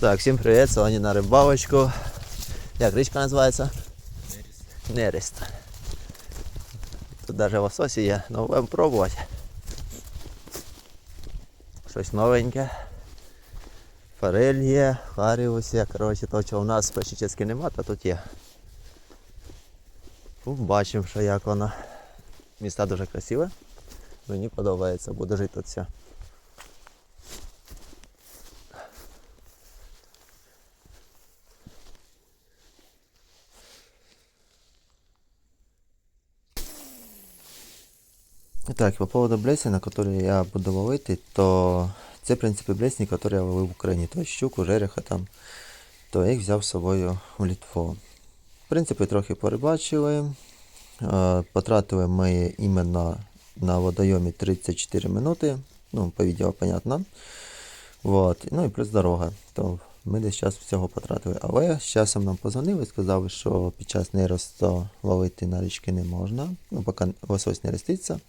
Так, всім привіт, сьогодні на рибалочку. Як річка називається? Нерест. Нерест. Тут навіть лососі є, ну будемо пробувати. Щось новеньке. Форель є, харіус є. Коротше, того, чого у нас практично нема, то тут є. Бачимо, що як воно. Міста дуже красиве. Мені подобається, буду жити тут все. Так, по поводу блесен, на которые я буду ловити, то це, в принципі, блесні, які я ловив в Україні. Тобто щуку, жереха там, то я їх взяв з собою в Літву. В принципі, трохи порибачили. Е, Потратили ми іменно на водойомі 34 минути. Ну, по відео, понятно. Вот. Ну і плюс дорога. То ми десь час всього потратили. Але з часом нам позвонили і сказали, що під час неросту ловити на річки не можна. Ну, поки лосось не роститься.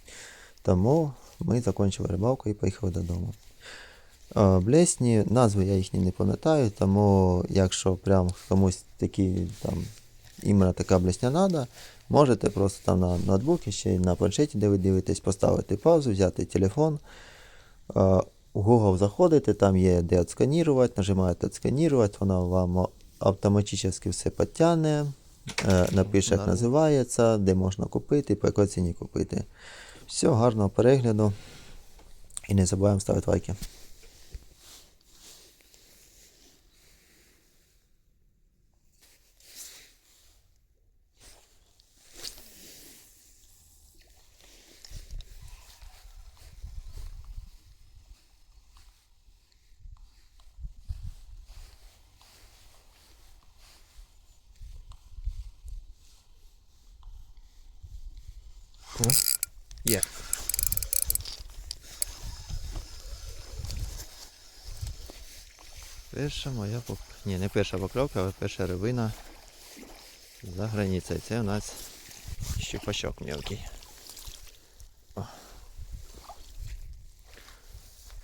Тому ми закінчили рибалку і поїхали додому. Е, Блесні, назви я їхні не пам'ятаю, тому якщо прям комусь такі там іменно така блесня надо, можете просто там на ноутбуці ще на планшеті, де ви дивитесь, поставити паузу, взяти телефон. У Google заходите, там є де отсканірувати, нажимаєте отсканірувати, воно вам автоматично все підтягне, е, напише, як називається, де можна купити, по якій ціні купити. Все, гарного перегляду. І не забуваємо ставити лайки. Є. Перша моя поп... Ні, не перша покльовка, але перша рибина за границею. Це у нас щупачок мелкий. О.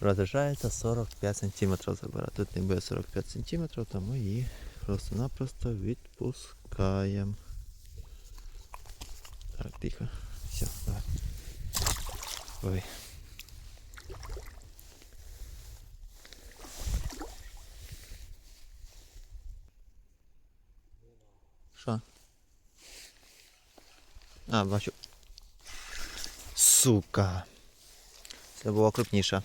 Розряджається 45 см забира. Тут не буде 45 см, тому її просто-напросто відпускаємо. Так, тихо. Все, давай. Ой. Що? А, бачу. Сука. Це було крупніше.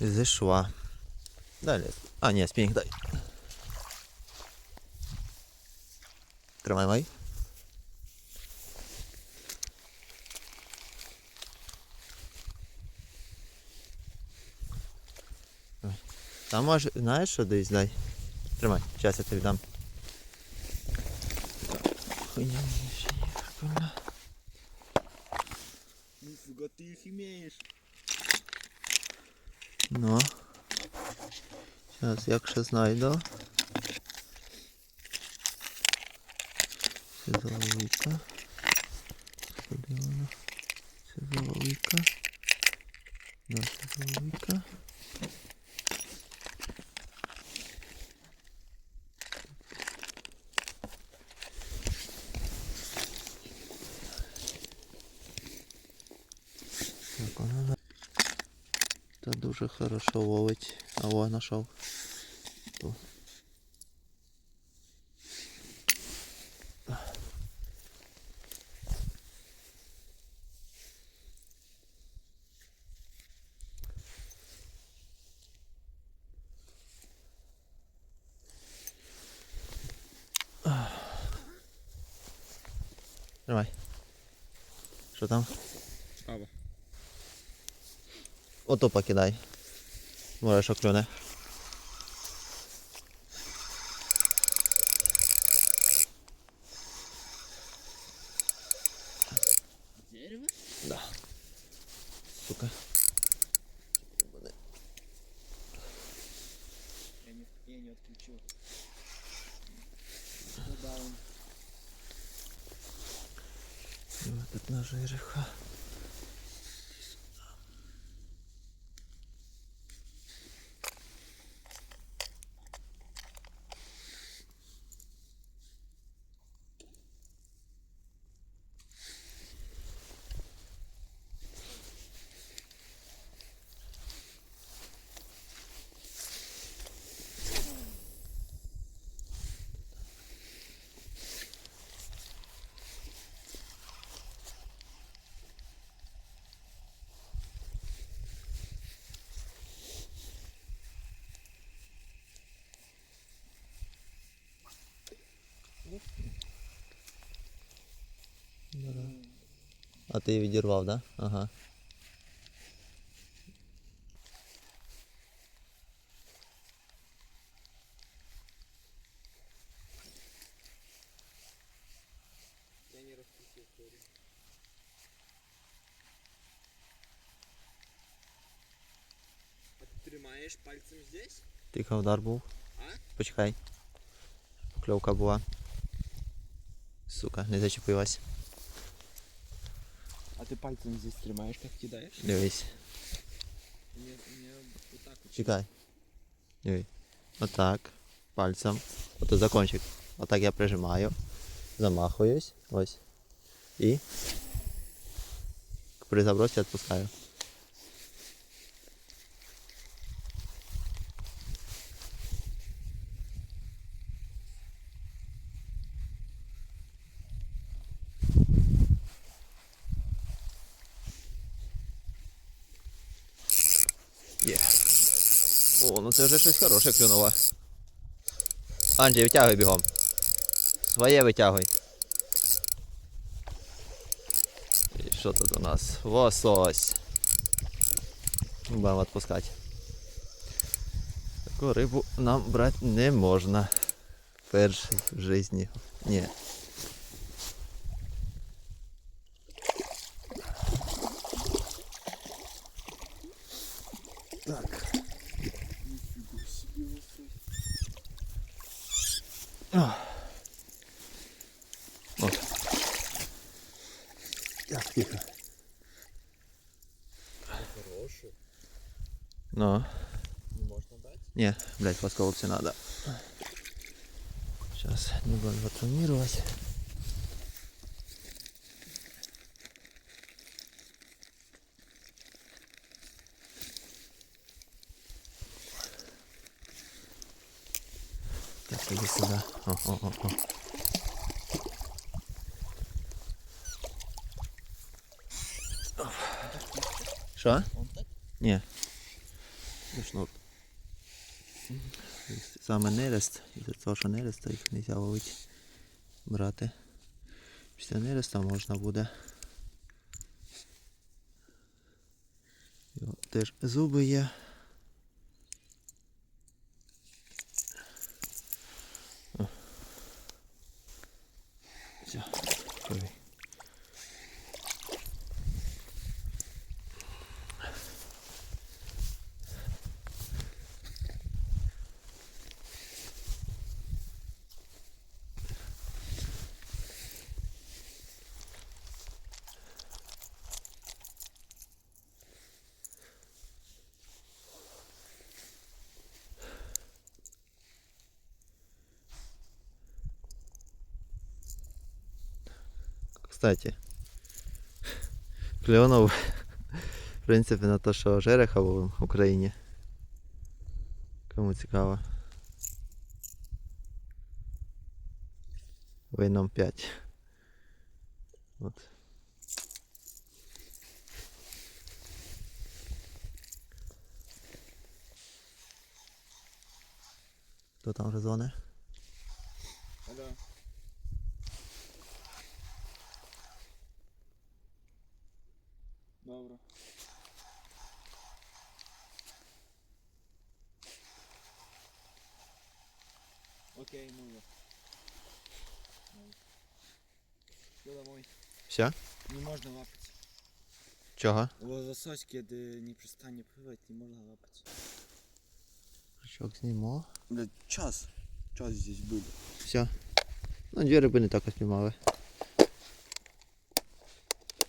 Зійшла. Далі. А, ні, спінг дай. Тримай май. Там може, знаєш що десь дай. Тримай, зараз я тобі дам. Нифига ты их имеешь. Ну. Зараз якщо знайду. Це золовика. Куди вона? Це золовика. Да, це золовика. Та дуже хорошо ловить. А о, знайшов. О. Тримай. Що там? Ото покидай. Може, що клюне. Дерево? Да. Сука. Я не, я не отключил. Ну да, он І ось тут на жереха. А ти її відірвав, так? Да? Ага. Я не раскрутил историю. А ты тримаешь пальцем здесь? Тихо удар був. А? Почекай. Покльовка була. Сука, не зачепилась. А ты пальцем здесь тримаешь, как кидаешь? Дивись. Мне, мне вот так вот. Чекай. Диви. Отак. Пальцем. Ото за кончик. Отак я прижимаю. Замахуюсь. Ось. І. При забросі відпускаю. Є. О, ну це вже щось хороше клюнуло. Анджей, витягуй бігом. Своє витягуй. І що тут у нас? Лосось. Будемо відпускати. Таку рибу нам брати не можна. Перший в житті. Ні. О. Так, тихо. Хороший. Ну. Не можно дать? Не, блядь, плосколовцы надо. Сейчас не будем ватронировать. Так, иди сюда. О, о, о, о. Що? Ні. Шнур. Саме нерест, і за того, що нереста їх не можна ловити, брати. Після нереста можна буде. Його теж зуби є. hopefully. Кстати, клюнув, в принципі, на те, що жереха в Україні. Кому цікаво. Вином 5. От. Хто там вже дзвоне? Добре. Окей, мило. Все домой. Все? Не можна лапати. Чого? Лосось, де не перестане пливати, не можна лапати. Крючок знімо. Блядь, час. Час здесь был. Все. Ну, дві риби не так спіймали.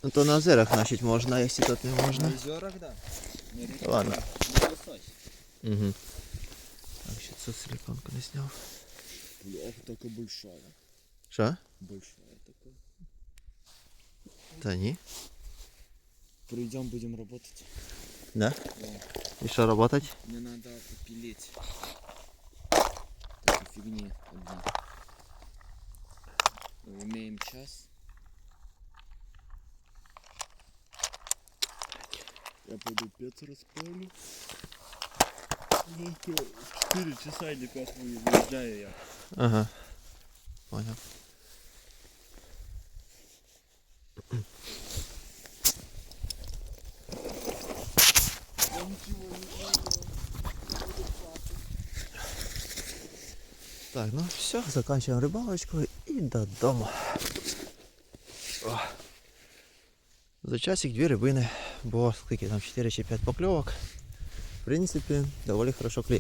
Ну то на озерах значить можна, якщо тут не На можна. озерах, да. Не река. Ладно. Угу. Так, ще цю силиконку не зняв. Бля, такая большая. Що? Большая такая. Та ні. Придем, будем работать. Да? Да. І що робити? Мне надо попилить. Такие фигни одни. Мы Имеем час. Я пойду пец расправлю. Ну, 4 часа или как выезжаю я. Ага. Понял. Так, ну все, заканчиваем рыбалочку и додому. О. За часик две рыбыны. Бо скільки там 4 чи 5 покльовок. В принципі, доволі хорошо клює.